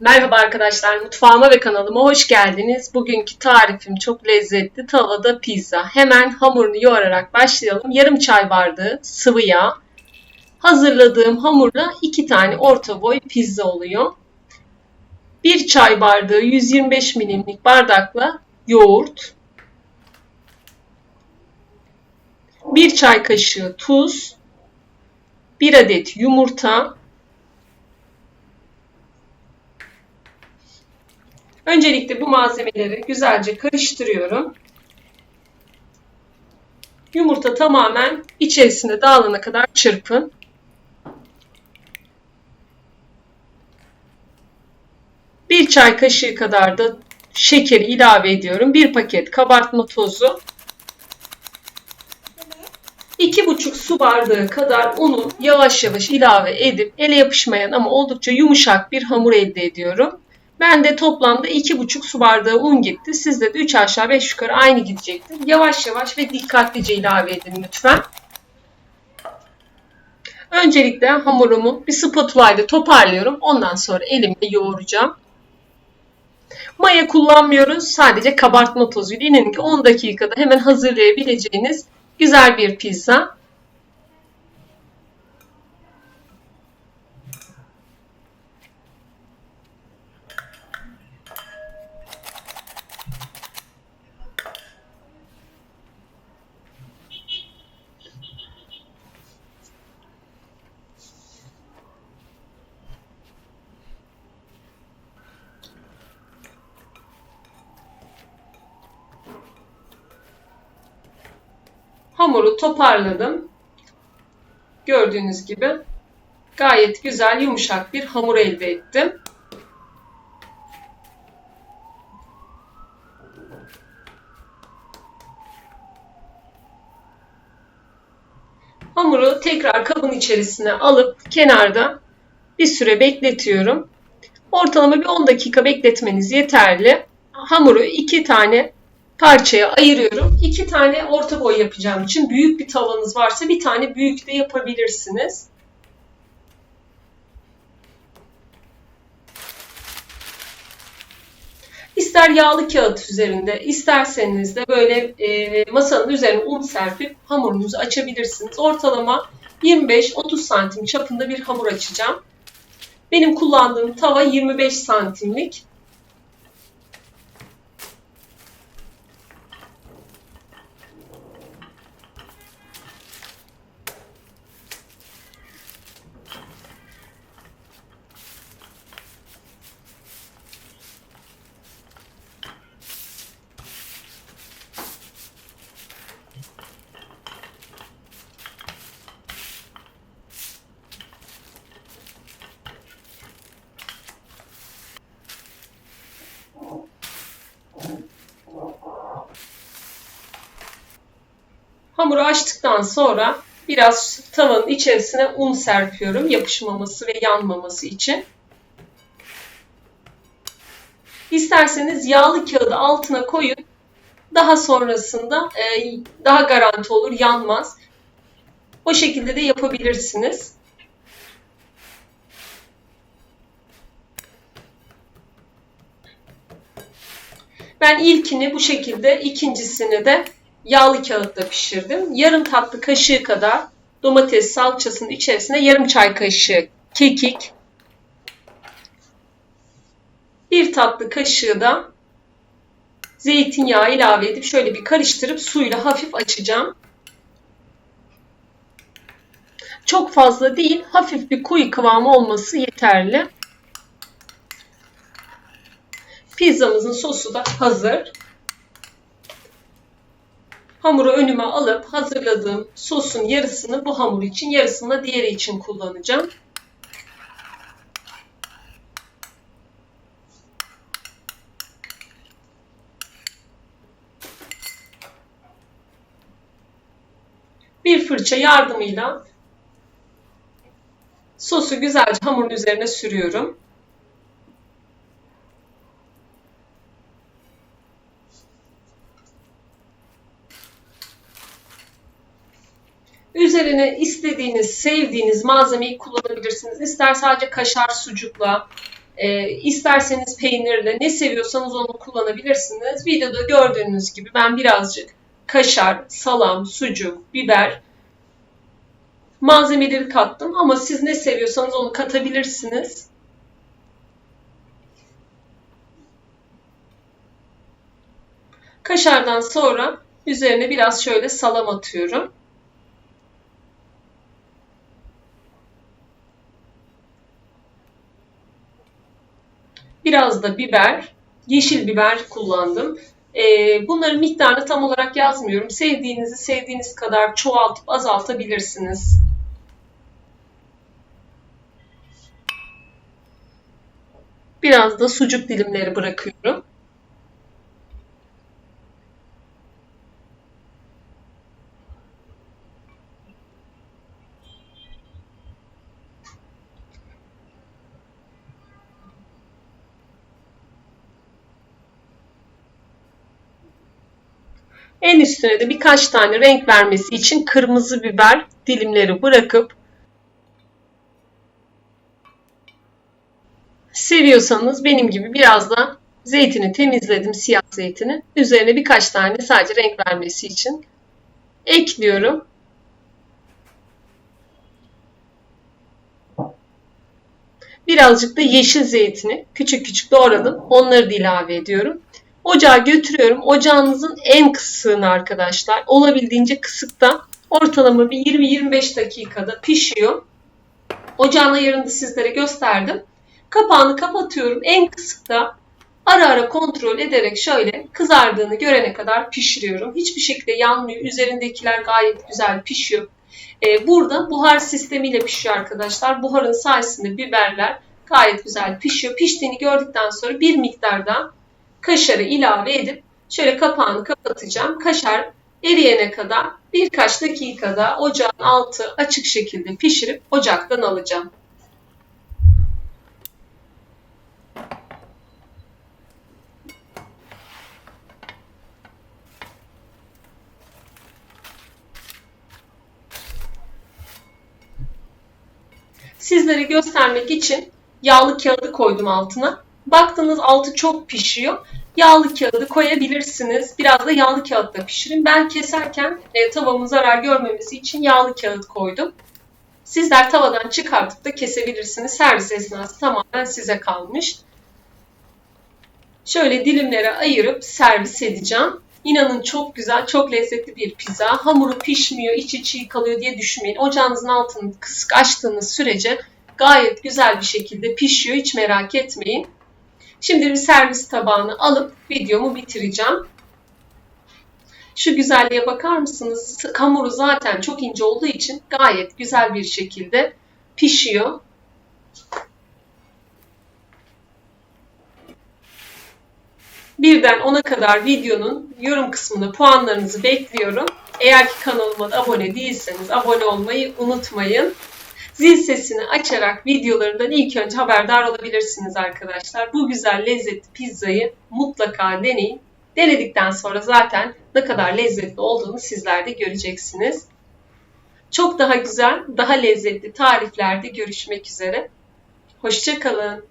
Merhaba arkadaşlar, mutfağıma ve kanalıma hoş geldiniz. Bugünkü tarifim çok lezzetli tavada pizza. Hemen hamurunu yoğurarak başlayalım. Yarım çay bardağı sıvı yağ. Hazırladığım hamurla 2 tane orta boy pizza oluyor. 1 çay bardağı 125 milimlik bardakla yoğurt. 1 çay kaşığı tuz. 1 adet yumurta. Öncelikle bu malzemeleri güzelce karıştırıyorum. Yumurta tamamen içerisinde dağılana kadar çırpın. Bir çay kaşığı kadar da şekeri ilave ediyorum. Bir paket kabartma tozu. 2,5 su bardağı kadar unu yavaş yavaş ilave edip ele yapışmayan ama oldukça yumuşak bir hamur elde ediyorum. Ben de toplamda 2,5 su bardağı un gitti. Sizde de 3 aşağı 5 yukarı aynı gidecektir. Yavaş yavaş ve dikkatlice ilave edin lütfen. Öncelikle hamurumu bir spatula ile toparlıyorum. Ondan sonra elimle yoğuracağım. Maya kullanmıyoruz. Sadece kabartma tozuyla. İnanın ki 10 dakikada hemen hazırlayabileceğiniz güzel bir pizza. Hamuru toparladım. Gördüğünüz gibi gayet güzel yumuşak bir hamur elde ettim. Hamuru tekrar kabın içerisine alıp kenarda bir süre bekletiyorum. Ortalama bir 10 dakika bekletmeniz yeterli. Hamuru iki tane parçaya ayırıyorum. İki tane orta boy yapacağım için büyük bir tavanız varsa bir tane büyük de yapabilirsiniz. İster yağlı kağıt üzerinde, isterseniz de böyle e, masanın üzerine un serpip hamurunuzu açabilirsiniz. Ortalama 25-30 santim çapında bir hamur açacağım. Benim kullandığım tava 25 santimlik. Hamuru açtıktan sonra biraz tavanın içerisine un serpiyorum yapışmaması ve yanmaması için. İsterseniz yağlı kağıdı altına koyun. Daha sonrasında e, daha garanti olur, yanmaz. O şekilde de yapabilirsiniz. Ben ilkini bu şekilde, ikincisini de yağlı kağıtta pişirdim. Yarım tatlı kaşığı kadar domates salçasının içerisine yarım çay kaşığı kekik, bir tatlı kaşığı da zeytinyağı ilave edip şöyle bir karıştırıp suyla hafif açacağım. Çok fazla değil, hafif bir koyu kıvamı olması yeterli. Pizzamızın sosu da hazır. Hamuru önüme alıp hazırladığım sosun yarısını bu hamur için, yarısını da diğeri için kullanacağım. Bir fırça yardımıyla sosu güzelce hamurun üzerine sürüyorum. Üzerine istediğiniz, sevdiğiniz malzemeyi kullanabilirsiniz. İster sadece kaşar sucukla, E, isterseniz peynirle ne seviyorsanız onu kullanabilirsiniz. Videoda gördüğünüz gibi ben birazcık kaşar, salam, sucuk, biber malzemeleri kattım ama siz ne seviyorsanız onu katabilirsiniz. Kaşardan sonra üzerine biraz şöyle salam atıyorum. Biraz da biber, yeşil biber kullandım. Ee, bunların miktarını tam olarak yazmıyorum. Sevdiğinizi sevdiğiniz kadar çoğaltıp azaltabilirsiniz. Biraz da sucuk dilimleri bırakıyorum. En üstüne de birkaç tane renk vermesi için kırmızı biber dilimleri bırakıp seviyorsanız benim gibi biraz da zeytini temizledim siyah zeytini. Üzerine birkaç tane sadece renk vermesi için ekliyorum. Birazcık da yeşil zeytini küçük küçük doğradım. Onları da ilave ediyorum. Ocağa götürüyorum. Ocağınızın en kısığını arkadaşlar. Olabildiğince kısıkta ortalama bir 20-25 dakikada pişiyor. Ocağın ayarını sizlere gösterdim. Kapağını kapatıyorum. En kısıkta ara ara kontrol ederek şöyle kızardığını görene kadar pişiriyorum. Hiçbir şekilde yanmıyor. Üzerindekiler gayet güzel pişiyor. Ee, burada buhar sistemiyle pişiyor arkadaşlar. Buharın sayesinde biberler gayet güzel pişiyor. Piştiğini gördükten sonra bir miktar da kaşarı ilave edip şöyle kapağını kapatacağım. Kaşar eriyene kadar birkaç dakikada ocağın altı açık şekilde pişirip ocaktan alacağım. Sizlere göstermek için yağlı kağıdı koydum altına. Baktınız altı çok pişiyor. Yağlı kağıdı koyabilirsiniz. Biraz da yağlı kağıtla pişirin. Ben keserken e, tavamın zarar görmemesi için yağlı kağıt koydum. Sizler tavadan çıkartıp da kesebilirsiniz. Servis esnası tamamen size kalmış. Şöyle dilimlere ayırıp servis edeceğim. İnanın çok güzel, çok lezzetli bir pizza. Hamuru pişmiyor, içi çiğ kalıyor diye düşünmeyin. Ocağınızın altını kısık açtığınız sürece gayet güzel bir şekilde pişiyor. Hiç merak etmeyin. Şimdi bir servis tabağını alıp videomu bitireceğim. Şu güzelliğe bakar mısınız? Hamuru zaten çok ince olduğu için gayet güzel bir şekilde pişiyor. Birden 10'a kadar videonun yorum kısmında puanlarınızı bekliyorum. Eğer ki kanalıma abone değilseniz abone olmayı unutmayın. Zil sesini açarak videolarından ilk önce haberdar olabilirsiniz arkadaşlar. Bu güzel lezzetli pizzayı mutlaka deneyin. Denedikten sonra zaten ne kadar lezzetli olduğunu sizler de göreceksiniz. Çok daha güzel, daha lezzetli tariflerde görüşmek üzere. Hoşçakalın.